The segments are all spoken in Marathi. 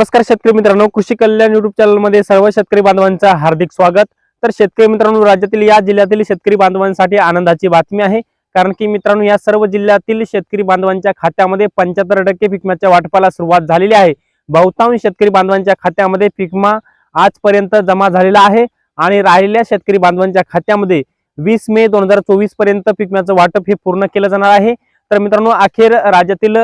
नमस्कार शेतकरी मित्रांनो कृषी कल्याण युट्यूब चॅनलमध्ये सर्व शेतकरी बांधवांचं हार्दिक स्वागत. तर शेतकरी मित्रांनो राज्यातील या जिल्ह्यातील शेतकरी बांधवांसाठी आनंदाची बातमी आहे. कारण की मित्रांनो या सर्व जिल्ह्यातील शेतकरी बांधवांच्या खात्यामध्ये पंच्याहत्तर टक्के पिकम्याच्या वाटपाला सुरुवात झालेली आहे. बहुतांश शेतकरी बांधवांच्या खात्यामध्ये पिकमा आजपर्यंत जमा झालेला आहे. आणि राहिलेल्या शेतकरी बांधवांच्या खात्यामध्ये वीस मे दोन हजार चोवीसपर्यंत पिकम्याचं वाटप हे पूर्ण केलं जाणार आहे. तर मित्रांनो अखेर राज्यातील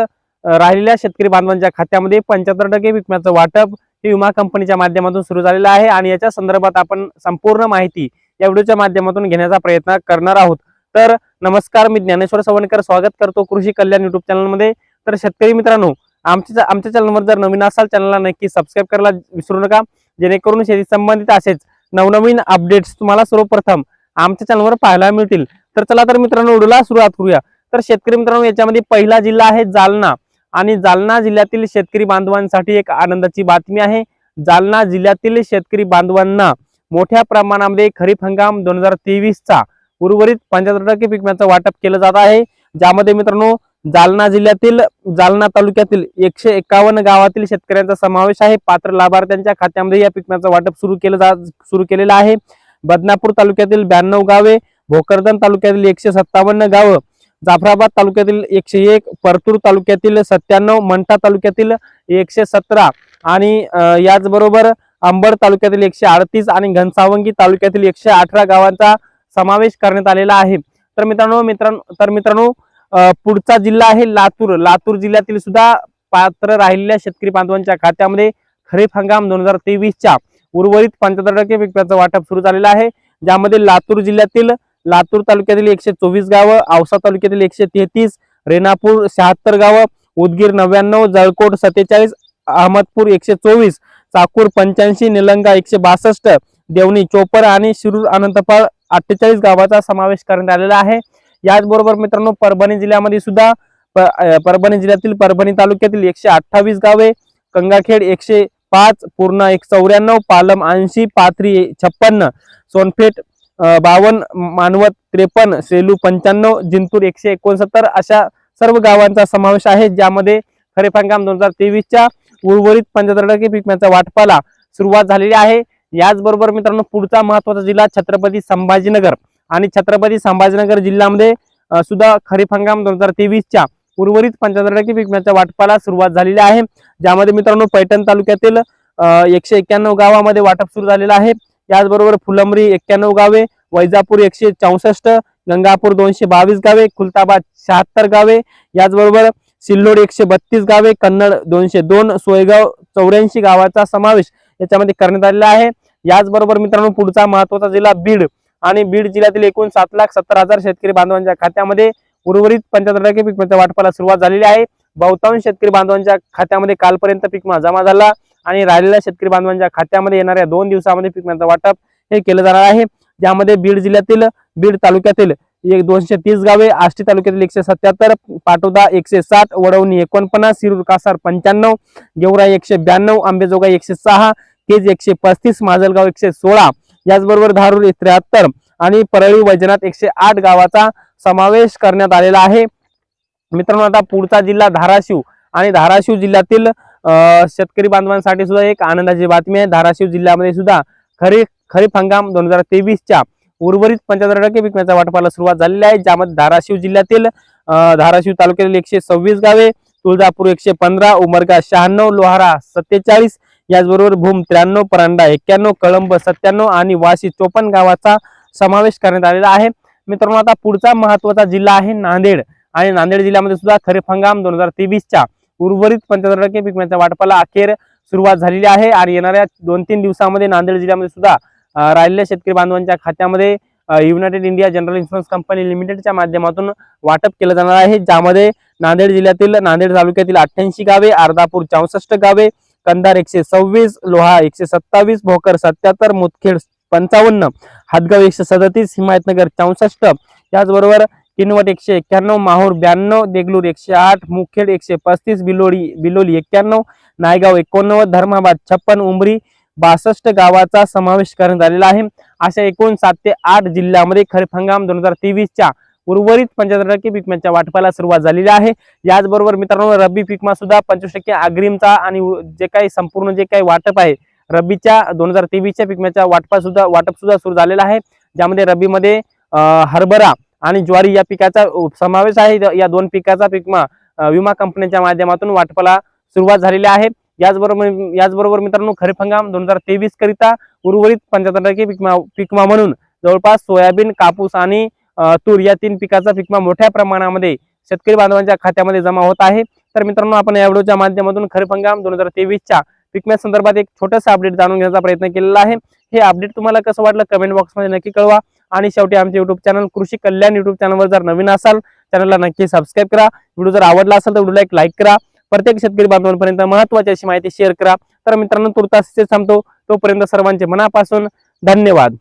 राहिलेल्या शेतकरी बांधवांच्या खात्यामध्ये पंच्याहत्तर टक्के विकम्याचं वाटप हे विमा कंपनीच्या माध्यमातून सुरू झालेलं आहे आणि याच्या संदर्भात आपण संपूर्ण माहिती या व्हिडिओच्या माध्यमातून घेण्याचा प्रयत्न करणार आहोत. तर नमस्कार मी ज्ञानेश्वर सवणकर. स्वागत करतो कृषी कल्याण युट्यूब चॅनलमध्ये तर शेतकरी मित्रांनो आमच्या आमच्या चॅनलवर जर नवीन असाल चॅनलला नक्की सबस्क्राईब करायला विसरू नका. जेणेकरून शेती संबंधित असेच नवनवीन अपडेट्स तुम्हाला सर्वप्रथम आमच्या चॅनलवर पाहायला मिळतील. तर चला तर मित्रांनो व्हिडिओला सुरुवात करूया. तर शेतकरी मित्रांनो याच्यामध्ये पहिला जिल्हा आहे जालना. आणि जालना जिल्ह्यातील शेतकरी बांधवांसाठी एक आनंदाची बातमी आहे. जालना जिल्ह्यातील शेतकरी बांधवांना मोठ्या प्रमाणामध्ये खरीप हंगाम दोन हजार तेवीसचा उर्वरित पंच्याहत्तर टक्के पिकम्याचं वाटप केलं जात आहे. ज्यामध्ये मित्रांनो जालना जिल्ह्यातील जालना तालुक्यातील एकशे एकावन्न गावातील शेतकऱ्यांचा समावेश आहे. पात्र लाभार्थ्यांच्या खात्यामध्ये या पिकम्याचं वाटप सुरू केलं जा सुरू केलेलं आहे. बदनापूर तालुक्यातील ब्याण्णव गावे भोकरदन तालुक्यातील एकशे सत्तावन्न गावं जाफराबाद तालुक्यातील एकशे एक परतूर तालुक्यातील सत्त्याण्णव मंठा तालुक्यातील एकशे सतरा आणि याचबरोबर अंबड तालुक्यातील एकशे अडतीस आणि घनसावंगी तालुक्यातील एकशे अठरा गावांचा समावेश करण्यात आलेला आहे. तर मित्रांनो मित्रांनो तर मित्रांनो पुढचा जिल्हा आहे लातूर. लातूर जिल्ह्यातील सुद्धा पात्र राहिलेल्या शेतकरी बांधवांच्या खात्यामध्ये खरीप हंगाम दोन हजार तेवीसच्या उर्वरित पंच्याहत्तर टक्के पिकाचं वाटप सुरू झालेलं आहे. ज्यामध्ये लातूर जिल्ह्यातील लातूर तालुक्यातील एकशे चोवीस गावं औसा तालुक्यातील एकशे तेहतीस रेणापूर शहात्तर गावं उदगीर नव्याण्णव जळकोट सत्तेचाळीस अहमदपूर एकशे चोवीस चाकूर पंच्याऐंशी निलंगा एकशे बासष्ट देवणी चोपर आणि शिरूर अनंतपाळ अठ्ठेचाळीस गावाचा समावेश करण्यात आलेला आहे. याचबरोबर मित्रांनो परभणी जिल्ह्यामध्ये सुद्धा प- परभणी जिल्ह्यातील परभणी तालुक्यातील एकशे अठ्ठावीस गावे गंगाखेड एकशे पाच पूर्ण एक चौऱ्याण्णव पालम ऐंशी पाथरी छप्पन्न सोनपेठ बावन्न मानवत त्रेपन्न सेलू पंच्याण्णव जिंतूर एकशे एकोणसत्तर अशा सर्व गावांचा समावेश आहे ज्यामध्ये खरीप हंगाम दोन हजार तेवीसच्या उर्वरित पंच्याहत्तर टक्के पिकम्याचा वाटपाला सुरुवात झालेली आहे. याचबरोबर मित्रांनो पुढचा महत्त्वाचा जिल्हा छत्रपती संभाजीनगर आणि छत्रपती संभाजीनगर जिल्ह्यामध्ये सुद्धा खरीप हंगाम दोन हजार तेवीसच्या उर्वरित पंच्याहत्तर टक्के पिकम्याच्या वाटपाला सुरुवात झालेली आहे. ज्यामध्ये मित्रांनो पैठण तालुक्यातील एकशे एक्क्याण्णव गावामध्ये वाटप सुरू झालेलं आहे. याचबरोबर फुलंबरी एक्क्याण्णव गावे वैजापूर एकशे चौसष्ट गंगापूर दोनशे बावीस गावे खुलताबाद शहात्तर गावे याचबरोबर सिल्लोड एकशे बत्तीस गावे कन्नड दोनशे दोन सोयगाव चौऱ्याऐंशी गावाचा समावेश याच्यामध्ये करण्यात आलेला आहे. याचबरोबर मित्रांनो पुढचा महत्त्वाचा जिल्हा बीड आणि बीड जिल्ह्यातील एकूण सात लाख सत्तर हजार शेतकरी बांधवांच्या खात्यामध्ये उर्वरित पंच्याहत्तर टक्के पीक वाटपाला सुरुवात झालेली आहे. बहुतांश शेतकरी बांधवांच्या खात्यामध्ये कालपर्यंत पीक जमा झाला. आणि राहिलेल्या शेतकरी बांधवांच्या खात्यामध्ये येणाऱ्या दोन दिवसामध्ये पिकम्याचं वाटप हे केलं जाणार आहे. ज्यामध्ये बीड जिल्ह्यातील बीड तालुक्यातील एक दोनशे तीस गावे आष्टी तालुक्यातील एकशे सत्याहत्तर पाटोदा एकशे साठ वडवणी एकोणपन्नास शिरूर कासार पंच्याण्णव गेवराई एकशे ब्याण्णव आंबेजोगाई एकशे सहा केज एकशे पस्तीस माजलगाव एकशे सोळा याचबरोबर धारूर त्र्याहत्तर आणि परळी वैजनाथ एकशे आठ गावाचा समावेश करण्यात आलेला आहे. मित्रांनो आता पुढचा जिल्हा धाराशिव आणि धाराशिव जिल्ह्यातील शेतकरी बांधवांसाठी सुद्धा एक आनंदाची बातमी आहे. धाराशिव जिल्ह्यामध्ये सुद्धा खरीप खरीप हंगाम दोन हजार तेवीसच्या उर्वरित पंच्याहत्तर टक्के पिकण्याच्या वाटपाला सुरुवात झालेली आहे. ज्यामध्ये धाराशिव जिल्ह्यातील धाराशिव तालुक्यातील एकशे सव्वीस गावे तुळजापूर एकशे पंधरा उमरगा शहाण्णव लोहारा सत्तेचाळीस याचबरोबर भूम त्र्याण्णव परांडा एक्क्याण्णव कळंब सत्त्याण्णव आणि वाशी चोपन्न गावाचा समावेश करण्यात आलेला आहे. मित्रांनो आता पुढचा महत्त्वाचा जिल्हा आहे नांदेड. आणि नांदेड जिल्ह्यामध्ये सुद्धा खरीप हंगाम दोन हजार तेवीसच्या उर्वरित पंच्याहत्तर टक्के पिकण्याच्या वाटपाला अखेर सुरुवात झालेली आहे आणि येणाऱ्या दोन तीन दिवसामध्ये नांदेड जिल्ह्यामध्ये सुद्धा राहिलेल्या शेतकरी बांधवांच्या खात्यामध्ये United India general insurance company लिमिटेडच्या माध्यमातून वाटप केलं जाणार आहे ज्यामध्ये नांदेड जिल्ह्यातील नांदेड तालुक्यातील अठ्ठ्याऐंशी गावे अर्धापूर चौसष्ट गावे कंधार एकशे सव्वीस लोहा एकशे सत्तावीस भोकर सत्याहत्तर मुदखेड पंचावन्न हातगाव एकशे सदतीस हिमायतनगर चौसष्ट. याचबरोबर किनवट एकशे एक्क्याण्णव माहूर ब्याण्णव देगलूर एकशे आठ मुखेड एकशे पस्तीस बिलोडी बिलोली एक्क्याण्णव नायगाव एकोणनव्वद धर्माबाद छप्पन उमरी बासष्ट गावाचा समावेश करण्यात आलेला आहे. अशा एकूण सात ते आठ जिल्ह्यामध्ये खरीप हंगाम दोन हजार तेवीसच्या उर्वरित पंच्याहत्तर टक्के पीक वाटपाला सुरुवात झालेली आहे. याचबरोबर मित्रांनो रब्बी पिकमा सुद्धा पंचवीस टक्के अग्रिमचा आणि जे काही संपूर्ण जे काही वाटप आहे रब्बीच्या दोन हजार तेवीसच्या पिकम्याच्या वाटपा सुद्धा वाटप सुद्धा सुरू झालेला आहे. ज्यामध्ये रब्बीमध्ये हरभरा आणि ज्वारी या पिकाचा समावेश आहे. या दोन पिकाचा पिकमा विमा कंपनीच्या माध्यमातून वाटपाला सुरुवात झालेली आहे. याचबरोबर याचबरोबर मित्रांनो खरीप हंगाम दोन हजार तेवीस करिता उर्वरित पंच्याहत्तर टक्के पिकमा पिकमा म्हणून जवळपास सोयाबीन कापूस आणि तूर या तीन पिकाचा पिकमा मोठ्या प्रमाणामध्ये शेतकरी बांधवांच्या खात्यामध्ये जमा होत आहे. तर मित्रांनो आपण या व्हिडिओच्या माध्यमातून खरीप हंगाम दोन हजार तेवीसच्या पिकम्या संदर्भात एक छोटंसं अपडेट जाणून घेण्याचा प्रयत्न केलेला आहे. हे अपडेट तुम्हाला कसं वाटलं कमेंट बॉक्समध्ये नक्की कळवा. आणि शेवटी आमचे युट्यूब चॅनल कृषी कल्याण युट्यूब चॅनलवर जर नवीन असाल चॅनलला नक्की सबस्क्राईब करा. व्हिडिओ जर आवडला असेल तर व्हिडिओला एक लाईक करा. प्रत्येक शेतकरी बांधवांपर्यंत महत्वाची अशी माहिती शेअर करा. तर मित्रांनो तुर्तास थांबतो. तोपर्यंत सर्वांचे मनापासून धन्यवाद.